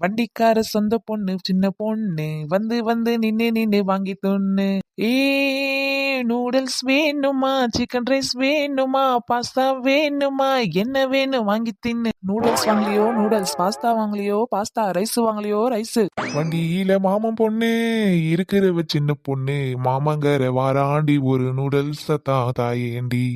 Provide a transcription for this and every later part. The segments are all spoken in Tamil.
வண்டிக்கார சொந்த பொண்ணு சின்ன பொண்ணு வந்து வந்து நின்னு நின்னு வாங்கி தொண்ணு ஏ நூடுல்ஸ் வேணுமா? சிக்கன் ரைஸ் வேணுமா? பாஸ்தா வேணுமா? என்ன வேணும் வாங்கி தின்னு. நூடுல்ஸ் வாங்கலையோ? நூடுல்ஸ் பாஸ்தா வாங்கலையோ? பாஸ்தா ரைஸ் வாங்கலையோ? ரைஸ். வண்டியில மாமன் பொண்ணு இருக்கிறவ சின்ன பொண்ணு மாமங்கர வாராண்டி ஒரு நூடுல்ஸ் தான் தாயேண்டி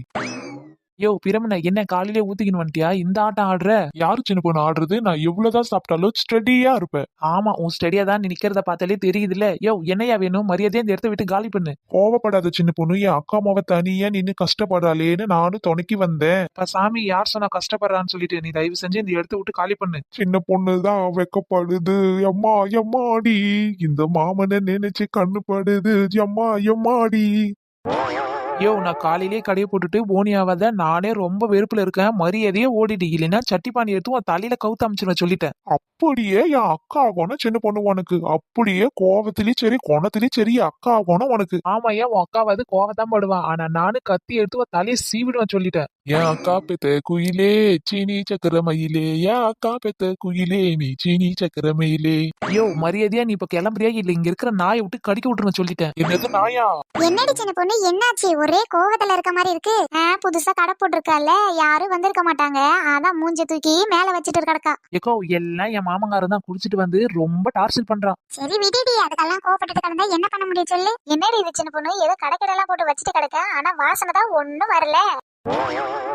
யோ பிரமண என்ன காலையிலே ஊத்திக்கின்னு வந்துட்டியா? இந்த ஆட்டம் ஆடுற? யாரு சின்ன பொண்ணு ஆடுறது? நான் எவ்வளவுதான் சாப்பிட்டாலும் ஸ்டடியா இருப்பேன். ஆமா உன் ஸ்டடியா தான் நீ நிக்கிறத பார்த்தாலே தெரியுதுல்ல. யோ என்னையா வேணும்? மரியாதையா இந்த இடத்த விட்டு காலி பண்ணு. கோவப்படாத சின்ன பொண்ணு என் அக்கா அம்மாவை தனியா நின்னு கஷ்டப்படுறாளேன்னு நானும் துணைக்கி வந்தேன். இப்ப சாமி யார் சொன்னா கஷ்டப்படுறான்னு சொல்லிட்டு நீ தயவு செஞ்சு இந்த இடத்த விட்டு காலி பண்ணு. சின்ன பொண்ணுதான் வெக்கப்படுது. எம்மா எம்மாடி. இந்த மாமனை நினைச்சு கண்ணு படுது எம்மா எம்மாடி. யோ நான் காலையிலேயே கடையை போட்டுட்டு போனி ஆகாத நானே ரொம்ப வெறுப்புல இருக்கேன். மரியாதையே ஓடிட்டு இல்லைன்னா சட்டி பானி எடுத்து உன் தலையில கவுத்து அமைச்சிருவேன் சொல்லிட்டேன். அப்படியே என் அக்கா ஆகணும் சின்ன பொண்ணு உனக்கு. அப்படியே கோவத்திலயும் சரி குணத்திலயும் சரி அக்கா ஆகணும் உனக்கு. ஆமா ஏன் உன் அக்காவது கோவத்தான் படுவான் ஆனா நானு கத்தி எடுத்து உன் தலையை சீவிடுவேன் சொல்லிட்டேன். என் அக்கா பெத்த குயிலே சீனி சக்கர மயிலே என் அக்கா பெத்த குயிலே நீ சீனி சக்கர மயிலே யோ மரியாதையா நீ இப்ப கிளம்புறியா? இல்ல இங்க இருக்கிற நாயை விட்டு கடிக்க விட்டுருவேன் சொல்லிட்டேன். என்னது நாயா? என்னடி சின்ன பொண்ணு என்னாச்சு? ஒரே கோவத்துல இருக்க மாதிரி இருக்கு. புதுசா கடை போட்டிருக்கால யாரும் வந்திருக்க மாட்டாங்க. அதான் மூஞ்ச தூக்கி மேல வச்சுட்டு கிடக்கா. ஏக்கோ எல்லாம் என் மாமங்காரன் தான் குடிச்சிட்டு வந்து ரொம்ப டார்ச்சர் பண்றான். சரி விடுடி அதுக்கெல்லாம் கோவப்பட்டு கிடந்தா என்ன பண்ண முடியும் சொல்லு? என்னடி இது சின்ன பொண்ணு? ஏதோ கடை எல்லாம் போட்டு வச்சுட்டு கிடக்க ஆனா வாசனை தான் ஒண்ணும் வரல.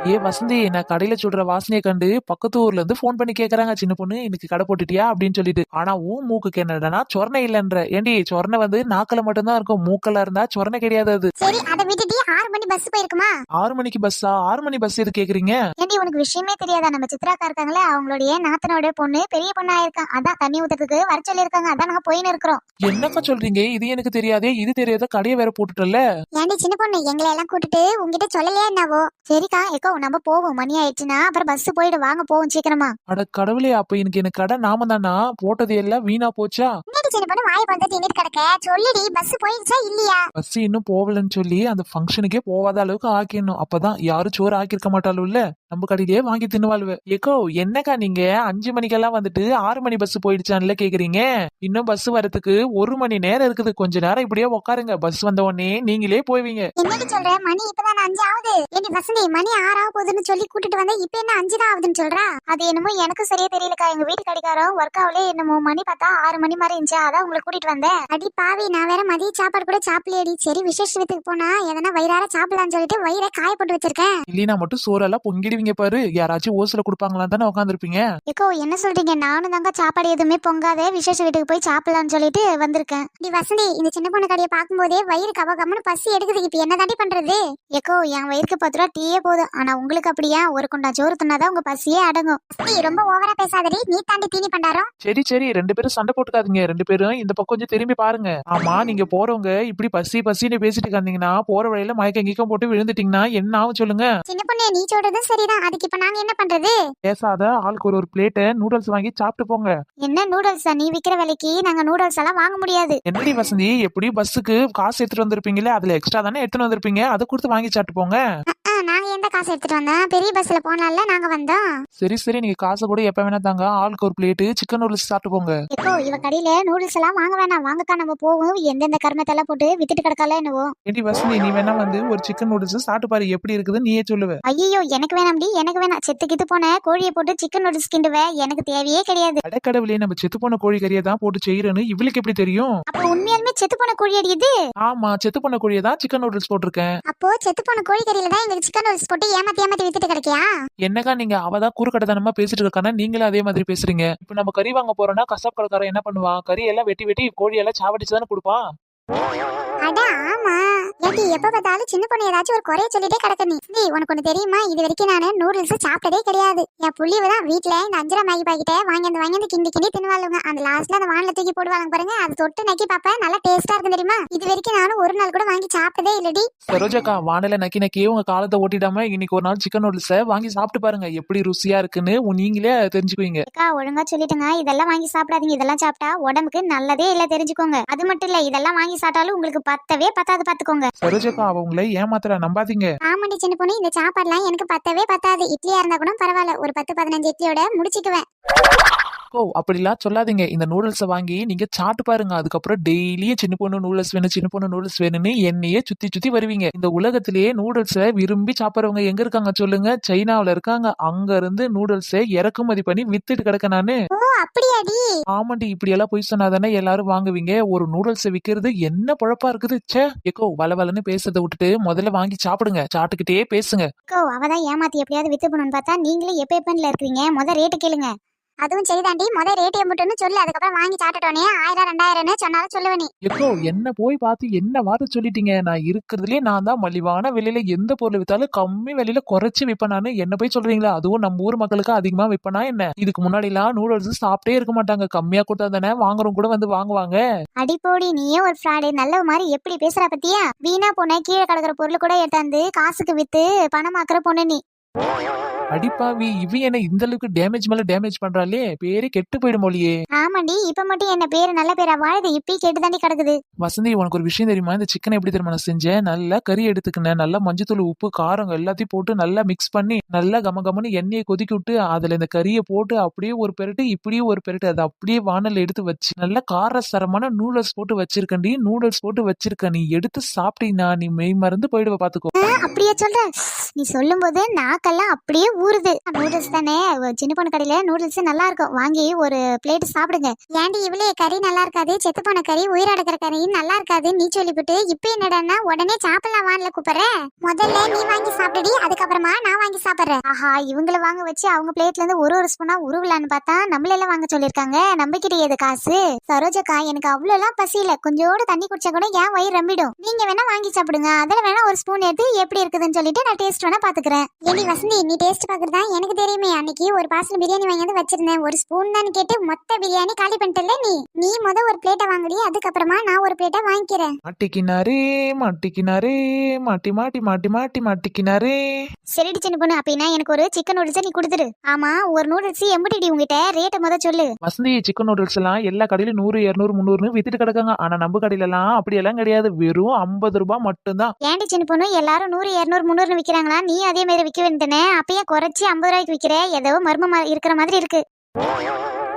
ஏ வசந்தி நான் கடையில சொல்ற வாசனையை கண்டு பக்கத்து ஊர்ல இருந்து ஃபோன் பண்ணி கேக்குறாங்க சின்ன பொண்ணு இன்னைக்கு கடை போட்டுட்டியா? அப்படின்னு சொல்லிட்டு. ஆனா ஊ மூக்குக்கு என்னடனா சொரணை இல்லைன்ற. ஏண்டி சொரணை வந்து நாக்கில மட்டும்தான் இருக்கும் மூக்கல இருந்தா சொரணை கிடையாது அது. சரி அதை விட்டுட்டு ஆறு மணி பஸ் போயிருக்குமா? ஆறு மணிக்கு பஸ்ஸா ஆறு மணி பஸ் எது கேக்குறீங்க? ஏண்டி உனக்கு விஷயமே தெரியாதா? நம்ம சித்ராக்கா இருக்காங்களே அவங்களுடைய நாத்தனோட பொண்ணு பெரிய பொண்ணா இருக்கா? அதான் தண்ணி ஊத்துறதுக்கு வர சொல்லியிருக்காங்க அதான் நாங்க போயின்னு இருக்கிறோம். என்னக்கா சொல்றீங்க? இது எனக்கு தெரியாதே இது தெரியாத கடையை வேற போட்டுட்டல ஏண்டி சின்ன பொண்ணு எங்களை எல்லாம் கூட்டிட்டு உங்ககிட்ட சொல்லலையே என்னவோ? சரிக்கா எக்கோ நம்ம போவோம். மணி ஆயிடுச்சுன்னா அப்புறம் பஸ் போயிடு. வாங்க போவோம் சீக்கிரமா. அட கடவுளே அப்ப எனக்கு எனக்கு கடை நாம தானா போட்டது எல்லாம் வீணா போச்சா? சின்ன பொண்ணு வாய் வந்து தின்னுட்டு கிடக்க. சொல்லுடி பஸ் போயிடுச்சா இல்லையா? பஸ் இன்னும் போகலன்னு சொல்லி அந்த ஃபங்க்ஷனுக்கே போகாத அளவுக்கு ஆக்கிடணும். அப்பதான் யாரும் சோறு ஆக்கியிருக்க மாட்டாளுல்ல நம்ம கடையிலேயே வாங்கி தின்னுவாளுவ. ஏக்கோ என்னக்கா நீங்க? அஞ்சு மணிக்கெல்லாம் வந்துட்டு ஆறு மணி பஸ் போயிடுச்சான்ல கேக்குறீங்க? இன்னும் பஸ் வரதுக்கு ஒரு மணி நேரம் இருக்குது. கொஞ்ச நேரம் இப்படியே உட்காருங்க பஸ் வந்த உடனே நீங்களே போவீங்க. என்னடி சொல்ற? மணி இப்பதான் அஞ்சு ஆகுது. ஏண்டி வசந்தி மணி ஆறா போகுதுன்னு சொல்லி கூட்டிட்டு வந்தா இப்ப என்ன அஞ்சு தான் ஆகுதுன்னு சொல்றா? அது என்னமோ எனக்கு சரியா தெரியலக்கா. எங்க வீட்டு கடிகாரம் ஒர்க் ஆகலே என்னமோ மணி பார்த்தா ஆறு மணி மாதிரி இருந்துச்சு? அதான் உங்களை கூட்டிட்டு வந்தேன். அடி பாவி நான் வேற மதிய சாப்பாடு கூட சாப்பிடலையடி. சரி விசேஷ வீட்டுக்கு போனா எதனா வயிறார சாப்பிடலாம்னு சொல்லிட்டு வயிறை காய போட்டு வச்சிருக்கேன். இல்லைனா மட்டும் சோறெல்லாம் பொங்கிடுவீங்க பாரு. யாராச்சும் ஓசில கொடுப்பாங்களான்னு தானே உட்காந்துருப்பீங்க ஏக்கோ என்ன சொல்றீங்க? நானும் தாங்க சாப்பாடு எதுவுமே பொங்காத. விசேஷ வீட்டுக்கு போய் சாப்பிடலாம்னு சொல்லிட்டு வந்திருக்கேன். டி வசந்தி இந்த சின்ன பொண்ணு கடையை பார்க்கும்போதே வயிறு கவ கம்னு பசி எடுக்குது. இப்ப என்ன தாண்டி பண்றது? ஏக்கோ என் வயிறுக்கு பத்து ரூபா டீயே போதும். ஆனா உங்களுக்கு அப்படியா? ஒரு குண்டா சோறு தின்னாதான் உங்க பசியே அடங்கும். ரொம்ப ஓவரா பேசாதடி. நீ தாண்டி தீனி பண்டாரம். சரி சரி. ரெண்டு பேரும் சண்டை போட்டுக்காதீங்க. ரெண்டு பேரும் இந்த பக்கம் கொஞ்சம் திரும்பி பாருங்க. ஆமா நீங்க போறவங்க இப்படி பசி பசின்னு பேசிட்டு இருக்காந்தீங்கன்னா போற வழியில மயக்கம் கீக்கம் போட்டு விழுந்துட்டீங்கன்னா என்ன ஆகும் சொல்லுங்க. சின்ன பொண்ணு நீ சொல்றதும் சரிதான். அதுக்கு இப்ப நாங்க என்ன பண்றது? பேசாத ஆளுக்கு ஒரு ஒரு பிளேட்டை நூடுல்ஸ் வாங்கி சாப்பிட்டு போங்க. என்ன நூடுல்ஸ் நீ விக்கிற விலைக்கு நாங்க நூடுல்ஸ் எல்லாம் வாங்க முடியாது. என்னடி வசந்தி எப்படி பஸ்ஸுக்கு காசு எடுத்துட்டு வந்திருப்பீங்களே அதுல எக்ஸ்ட்ரா தானே எடுத்துட்டு வந்திருப்பீங்க? அதை கொடுத்து வாங்கி சாப்பிட்டு போங்க. நாங்க எந்த காசு எடுத்துட்டு வந்தோம்? பெரிய பஸ்ல போனால நாங்க வந்தோம். சரி சரி நீங்க காசை கூட எப்ப வேணா தாங்க. ஆளுக்கு ஒரு பிளேட்டு சிக்கன் நூடுல்ஸ் சாப்பிட்டு போங்க. இப்போ இவ கடையில நூடுல்ஸ் எல்லாம் வாங்க வேணாம். வாங்கக்கா நம்ம போவோம். எந்தெந்த கர்மத்தெல்லாம் போட்டு வித்துட்டு கிடக்கால என்னவோ. ஏடி வசந்தி நீ வேணா வந்து ஒரு சிக்கன் நூடுல்ஸ் சாப்பிட்டு பாரு. எப்படி இருக்குது நீயே சொல்லுவ. ஐயோ எனக்கு வேணாம்டி எனக்கு வேணாம். செத்து கித்து போன கோழியை போட்டு சிக்கன் நூடுல்ஸ் கிண்டுவேன் எனக்கு தேவையே கிடையாது. அடக்கடவுளே நம்ம செத்து போன கோழி கறியை தான் போட்டு செய்யறேன்னு இவளுக்கு எப்படி தெரியும்? அப்போ உண்மையாலுமே செத்து போன கோழி அடி இது? ஆமா செத்து போன கோழியை தான் சிக்கன் நூடுல்ஸ் போட்டிருக்கேன். அப்போ செத்து போன கோழி கறியில தான் எங்களுக்கு சிக்கன் நூடுல்ஸ் போட்டு ஏமாத்தி ஏமாத்தி வித்துட்டு கிடைக்கியா? என்னக்கா நீங்க? அவதான் குறுக்கட்டத்தனமா பேசிட்டு இருக்கானா? நீங்களும் அதே மாதிரி பேசுறீங்க. இப்ப நம்ம கறி வாங்க போறோம்னா கசாப் கடைக்காரன் என்ன பண்ணுவான்? கறி எல்லாம் வெட்டி வெட்டி கோழி எல்லாம் சாவடிச்சு தானே கொடுப்பான்? அட ஆமா. ஏடி எப்ப பார்த்தாலும் சின்ன பொண்ணு ஏதாச்சும் ஒரு குறைய சொல்லிட்டே கிடக்க நீ. நீ உனக்கு ஒண்ணு தெரியுமா? இது வரைக்கும் நானு நூடுல்ஸ் சாப்பிட்டதே கிடையாது. என் புள்ளிவ தான் வீட்ல இந்த அஞ்சரை மேகி பாக்கிட்ட வாங்கி வந்து வாங்கி வந்து கிண்டி கிண்டி தின்னுவாளுங்க. அந்த லாஸ்ட்ல அந்த வானில தூக்கி போடுவாங்க பாருங்க. அது தொட்டு நக்கி பாப்பேன். நல்லா டேஸ்டா இருக்கும் தெரியுமா? இது வரைக்கும் நானும் ஒரு நாள் கூட வாங்கி சாப்பிட்டதே இல்லடி. சரோஜாக்கா வானில நக்கி நக்கியே உங்க காலத்தை ஓட்டிடாம இன்னைக்கு ஒரு நாள் சிக்கன் நூடுல்ஸை வாங்கி சாப்பிட்டு பாருங்க. எப்படி ருசியா இருக்குன்னு நீங்களே தெரிஞ்சுக்குவீங்க. அக்கா ஒழுங்கா சொல்லிட்டுங்க இதெல்லாம் வாங்கி சாப்பிடாதீங்க. இதெல்லாம் சாப்பிட்டா உடம்புக்கு நல்லதே இல்ல தெரிஞ்சுக்கோங்க. அது மட்டும் இல்ல இதெல்லாம் வாங்கி சாப்பிட்டாலும் உங்களுக்கு பத்தவே பத்தாது பாத்துக்கோங்க. சரோஜாக்கா அவ உங்களை ஏமாத்துறா நம்பாதீங்க. ஆமாண்டி சின்ன பொண்ணு இந்த சாப்பாடுலாம் எனக்கு பத்தவே பத்தாது. இட்லியா இருந்தா கூட பரவாயில்ல. ஒரு பத்து பதினஞ்சு இட்லியோட முடிச்சுக்குவேன். அக்கோ அப்படிலாம் சொல்லாதீங்க. இந்த நூடுல்ஸை வாங்கி நீங்க சாப்பிட்டு பாருங்க. அதுக்கப்புறம் டெய்லியும் சின்ன பொண்ணு நூடுல்ஸ் வேணும் சின்ன பொண்ணு நூடுல்ஸ் வேணும்னு என்னையே சுத்தி சுத்தி வருவீங்க. இந்த உலகத்திலேயே நூடுல்ஸை விரும்பி சாப்பிடுறவங்க எங்க இருக்காங்க சொல்லுங்க. சைனாவுல இருக்காங்க. அங்க இருந்து நூடுல்ஸை இறக்குமதி பண்ணி வித்துட்டு கிடக்க நானு. ஓ ஆமாண்டி இப்படி எல்லாம் போய் சொன்னாதானே எல்லாரும் வாங்குவீங்க. ஒரு நூடுல்ஸ் விக்கிறது என்ன பொழப்பா இருக்குது? ச்சே எக்கோ வளவலன்னு பேசுறதை விட்டுட்டு முதல்ல வாங்கி சாப்பிடுங்க. சாப்பிட்டுக்கிட்டே பேசுங்க. அவதான் ஏமாத்தி எப்படியாவது வித்து பண்ணணும்னு பார்த்தா நீங்களும் எப்ப எப்பன்ல இருக்கிறீங்க? முத ரேட்டு கேளுங்க. அதுவும் சரிதாண்டி முத ரேட் மட்டும்னு சொல்லு அதுக்கப்புறம் வாங்கி சாப்பிட்டுட்டோனே ஆயிரம் ரெண்டாயிரம்னு சொன்னாலும் சொல்லுவ நீ எக்கோ என்ன போய் பார்த்து என்ன வார்த்தை சொல்லிட்டீங்க? நான் இருக்கிறதுலே நான் தான் மலிவான விலையில எந்த பொருள் வித்தாலும் கம்மி விலையில குறைச்சு விற்பனான்னு என்ன போய் சொல்றீங்களா? அதுவும் நம்ம ஊர் மக்களுக்கு அதிகமா விற்பனா என்ன? இதுக்கு முன்னாடி எல்லாம் நூடுல்ஸ் சாப்பிட்டே இருக்க மாட்டாங்க. கம்மியா கொடுத்தா தானே வாங்குறவங்க கூட வந்து வாங்குவாங்க. அடிப்போடி நீயே ஒரு ஃப்ராடு நல்ல மாதிரி எப்படி பேசுற பத்தியா? வீணா போன கீழே கிடக்குற பொருள் கூட எடுத்தாந்து காசுக்கு வித்து பணமாக்குற பொண்ணு நீ. அடிப்பாவி இவ என்ன இந்த அளவுக்கு டேமேஜ் மேல டேமேஜ் பண்றாளே? பேரே கெட்டு போயிடும் மொழியே ஆமாண்டி இப்ப மட்டும் என்ன பேரு நல்ல பேரா வாழுது இப்பயும் கேட்டு தாண்டி கிடக்குது. வசந்தி உனக்கு ஒரு விஷயம் தெரியுமா? இந்த சிக்கன் எப்படி தெரியுமா நான் செஞ்சேன்? நல்லா கறி எடுத்துக்கினேன். நல்லா மஞ்சத்தூள் உப்பு காரம் எல்லாத்தையும் போட்டு நல்லா மிக்ஸ் பண்ணி நல்லா கம கமன்னு எண்ணெயை கொதிக்கி விட்டு அதுல இந்த கறியை போட்டு அப்படியே ஒரு பெரட்டு இப்படியே ஒரு பெரட்டு. அதை அப்படியே வானல்ல எடுத்து வச்சு நல்லா காரசரமான நூடுல்ஸ் போட்டு வச்சிருக்கண்டி நூடுல்ஸ் போட்டு வச்சிருக்க நீ எடுத்து சாப்பிட்டீங்கன்னா நீ மெய் மறந்து போயிடுவ பாத்துக்கோ. அப்படியே சொல்ற நீ சொல்லும் போது நாக்கெல்லாம் அப்படியே ஊறுது. நூடுல்ஸ் தானே? சின்ன பொண்ணு கடையில நூடுல்ஸ் நல்லா இருக்கும். வாங்கி ஒரு பிளேட் சாப்பிடுங்க. ஏண்டி இவ்வளே கறி நல்லா இருக்காது? செத்து போன கறி உயிரடக்கிற கறி நல்லா இருக்காது. நீ சொல்லிவிட்டு இப்ப என்னடான்னா உடனே சாப்பிடலாம் வான்ல கூப்பிடுற? முதல்ல நீ வாங்கி சாப்பிடுடி அதுக்கப்புறமா நான் வாங்கி சாப்பிடுறேன். ஆஹா இவங்கள வாங்க வச்சு அவங்க பிளேட்ல இருந்து ஒரு ஒரு ஸ்பூனா உருவலான்னு பார்த்தா நம்மள எல்லாம் வாங்க சொல்லிருக்காங்க நம்பிக்கிட்டே எது காசு? சரோஜக்கா எனக்கு அவ்வளவு எல்லாம் பசி இல்ல. கொஞ்சோடு தண்ணி குடிச்சா கூட ஏன் வயிறு ரம்பிடும். நீங்க வேணா வாங்கி சாப்பிடுங்க. அதுல வேணா ஒரு ஸ்பூன் எடுத்து எப்படி இருக்குதுன்னு சொல்லிட்டு நான் டேஸ்ட் வேணா பாத்துக்கிறேன். ஏண்டி வசந்தி நீ டேஸ்ட் பாக்குறதா? எனக்கு தெரியுமே அன்னைக்கு ஒரு பார்சல் பிரியாணி வாங்கி வந்து வச்சிருந்தேன். ஒரு ஸ்பூன் தான் கேட்டு மொத்த பிரியாணி காலி பண்ணிட்டல நீ. நீ முத ஒரு பிளேட்டை வாங்குடி அதுக்கப்புறமா நான் ஒரு பிளேட்டை வாங்கிக்கிறேன். மாட்டிக்கினாரே மாட்டிக்கினாரே மாட்டி மாட்டி மாட்டி மாட்டி மாட்டிக்கினாரே சரிடி சின்ன பொண்ணு அப்படின்னா எனக்கு ஒரு சிக்கன் நூடுல்ஸ் நீ கொடுத்துரு. ஆமா ஒரு நூடுல்ஸ் எம்புட்டிடி உங்ககிட்ட ரேட்டை முத சொல்லு. வசந்தி சிக்கன் நூடுல்ஸ் எல்லாம் எல்லா கடையிலும் நூறு இருநூறு முந்நூறுன்னு வித்துட்டு கிடக்காங்க. ஆனா நம்ம கடையில எல்லாம் அப்படி எல்லாம் கிடையாது. வெறும் ஐம்பது ரூபாய் மட்டும்தான். ஏன்டி சின்ன பொண்ணு எல்லாரும் நூறு இரநூறு முந்நூறு விக்கிறாங்களா? நீ அதே மாதிரி விற்க வேண்டியதானே அப்பயே குறைச்சி ஐம்பது ரூபாய்க்கு விக்கிற. ஏதோ மர்மமா இருக்கிற மாதிரி இருக்கு.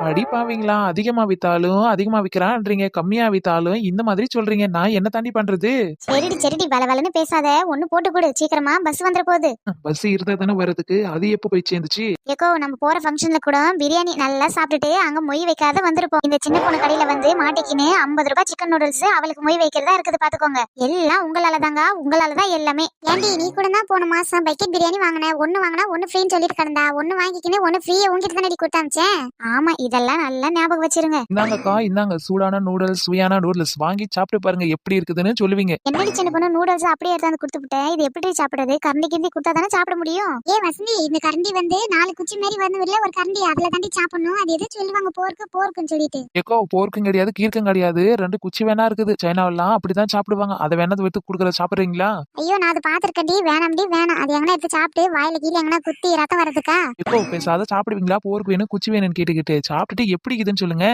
அடி பாவீங்களா அதிகமா வித்தாலும் அதிகமா விக்கிறான்றீங்க. கம்மியா வித்தாலும் இந்த மாதிரி சொல்றீங்க. நான் என்ன தாண்டி பண்றது? சரிடி சரிடி வள வளன்னு பேசாத. ஒண்ணு போட்டு கொடு. சீக்கிரமா பஸ் வந்துட போகுது. பஸ் இருந்தா தானே வர்றதுக்கு? அது எப்ப போய் சேர்ந்துச்சு? ஏக்கோ நம்ம போற ஃபங்க்ஷன்ல கூட பிரியாணி நல்லா சாப்பிட்டுட்டு அங்க மொய் வைக்காத வந்திருப்போம். இந்த சின்ன பொண்ணு கடையில வந்து மாட்டிக்கின்னு ஐம்பது ரூபாய் சிக்கன் நூடுல்ஸ் அவளுக்கு மொய் வைக்கிறதா இருக்குது பாத்துக்கோங்க. எல்லாம் உங்களால தாங்க. உங்களால தான் எல்லாமே. ஏண்டி நீ கூட தான் போன மாசம் பக்கெட் பிரியாணி வாங்கின. ஒன்னு வாங்கினா ஒன்னு ஃப்ரீன்னு சொல்லிட்டு கிடந்தா. ஒன்னு வாங்கிக்கினு ஒன்னு ஃப்ரீயை உங்ககிட்ட தானே கொடுத்தாமிச்சேன் ஆமா இதெல்லாம் நல்லா ஞாபகம் வச்சிருங்க. இந்தாங்கக்கா இந்தாங்க. சூடான நூடுல்ஸ் சுவையான நூடுல்ஸ் வாங்கி சாப்பிட்டு பாருங்க எப்படி இருக்குதுன்னு சொல்லுவீங்க. என்னடி சின்ன பொண்ணு நூடுல்ஸ் அப்படியே எடுத்தாந்து கொடுத்து விட்டேன் இது எப்படி சாப்பிடுறது? கரண்டி கிண்டி கொடுத்தா தானே சாப்பிட முடியும்? ஏ வசந்தி இந்த கரண்டி வந்து நாலு குச்சி மாதிரி வந்து இல்ல ஒரு கரண்டி அதுல தாண்டி சாப்பிடணும். அது எது சொல்லுவாங்க? போருக்கு போருக்குன்னு சொல்லிட்டு. ஏக்கோ போர்க்கும் கிடையாது கீர்க்கும் கிடையாது. ரெண்டு குச்சி வேணா இருக்குது. சைனாவெல்லாம் அப்படிதான் சாப்பிடுவாங்க. அதை வேணா விட்டு கொடுக்குற சாப்பிடுறீங்களா? ஐயோ நான் அதை பாத்திருக்கேன்டி வேணாம்டி வேணாம். அது எங்கன்னா எடுத்து சாப்பிட்டு வாயில கீழே எங்கன்னா குத்தி ரத்தம் வரதுக்கா ஏக்கோ பேசாத சாப்பிடுவீங்களா? போருக்கு வேணும் குச்சி வேணும்னு கேட்டுக்கிட்டு. சாப்பிட்டுட்டு எப்படி இருக்குதுன்னு சொல்லுங்க.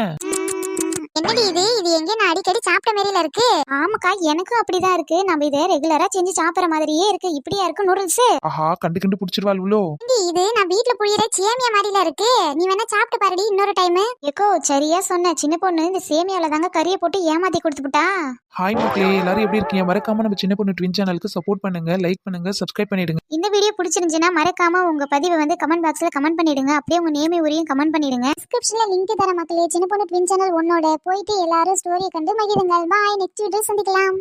என்னடி இது? இது எங்க நான் அடிக்கடி சாப்பிட்ட மாதிரில இருக்கு. ஆமாக்கா எனக்கும் அப்படிதான் இருக்கு. நம்ம இதை ரெகுலரா செஞ்சு சாப்பிடுற மாதிரியே இருக்கு. இப்படியா இருக்கு நூடுல்ஸ் ஆஹா கண்டு கண்டு பிடிச்சிருவாள் இவ்வளோ ஏண்டி, இது? நான் வீட்ல புளியற சேமியா மாதிரில இருக்கு. நீ வேணா சாப்பிட்டு பாருடி இன்னொரு டைம் ஏக்கோ சரியா சொன்ன. சின்ன பொண்ணு இந்த சேமியால தாங்க கறியை போட்டு ஏமாத்தி கொடுத்துட்டா ஹாய் மக்களே. எல்லாரும் எப்படி இருக்கீங்க? மறக்காம நம்ம சின்ன பொண்ணு ட்வின் சேனலுக்கு சப்போர்ட் பண்ணுங்க லைக் பண்ணுங்க சப்ஸ்கிரைப் பண்ணிடுங்க. இந்த வீடியோ பிடிச்சிருந்துச்சுன்னா மறக்காம உங்க பதிவை வந்து கமெண்ட் பாக்ஸ்ல கமெண்ட் பண்ணிடுங்க. அப்படியே உங்க நேமி உரியும் கமெண்ட் பண்ணிடுங்க. டிஸ்கிரிப்ஷன்ல லிங்க் தர மக்களே. சின்ன பொண்ணு ட்வின் சேனல் ஒன்னோட போயிட்டு எல்லாரும் ஸ்டோரியை கண்டு மகிழுங்கள். பாய் நெக்ஸ்ட் வீடியோ சந்திக்கலாம்.